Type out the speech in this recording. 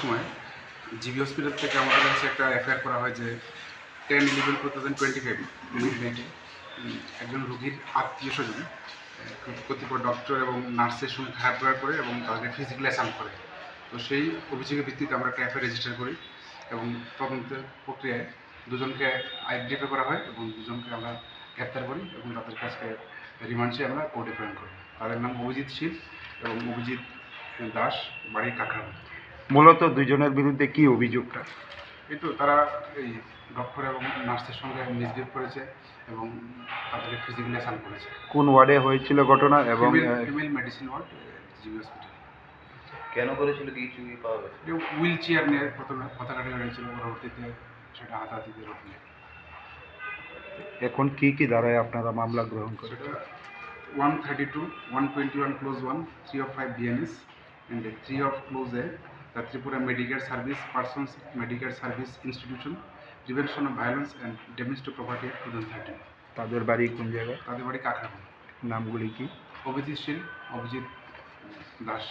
সময় GB hospital থেকে আমাদের কাছে একটা এফআইআর করা হয় যে ten eleven two thousand twenty five mid নাইটে একজন রোগীর আত্মীয় স্বজন কতিপয় ডক্টর এবং নার্সের সঙ্গে খারাপ ব্যবহার করে এবং তাদেরকে ফিজিক্যালি অ্যাসাল্ট করে। তো সেই অভিযোগের ভিত্তিতে আমরা একটা এফআইআর রেজিস্টার করি এবং তদন্তের প্রক্রিয়ায় দুজনকে আইডেন্টিফাই করা হয় এবং দুজনকে আমরা গ্রেপ্তার করি এবং তাদের কাছে রিমান্ড আমরা কোর্টে প্রেরণ করি। তাদের নাম অভিজিৎ শীল এবং অভিজিৎ দাস, বাড়ি কাকরাম মূলত দুজনের বিরুদ্ধে কি অভিযোগটা? কিন্তু তারা এই ডক্টর এবং নার্সের সঙ্গে মিসবিহেভ করেছে এবং তাদেরকে ফিজিক্যালি অ্যাসাল্ট করেছে। কোন ওয়ার্ডে হয়েছিল ঘটনা এবং female medicine ward GB hospital. কেন করেছিল কি কি পাওয়া গেছে? হুইল চেয়ার নিয়ে প্রথমে কথা কাটি হয়েছিল পরবর্তীতে সেটা হাতাহাতিতে নেয় এখন কি কি ধারায় আপনারা মামলা গ্রহণ করেন সেটা one thirty two one twenty one clause one three of five BNS and three of clause a the Tripura medical service persons medical service institution prevention of violence and damage to property two thousand thirteen তাদের বাড়ি কোন জায়গায়? তাদের বাড়ি কাকরাপুর নামগুলি কি? অভিজিৎ শীল অভিজিৎ দাস।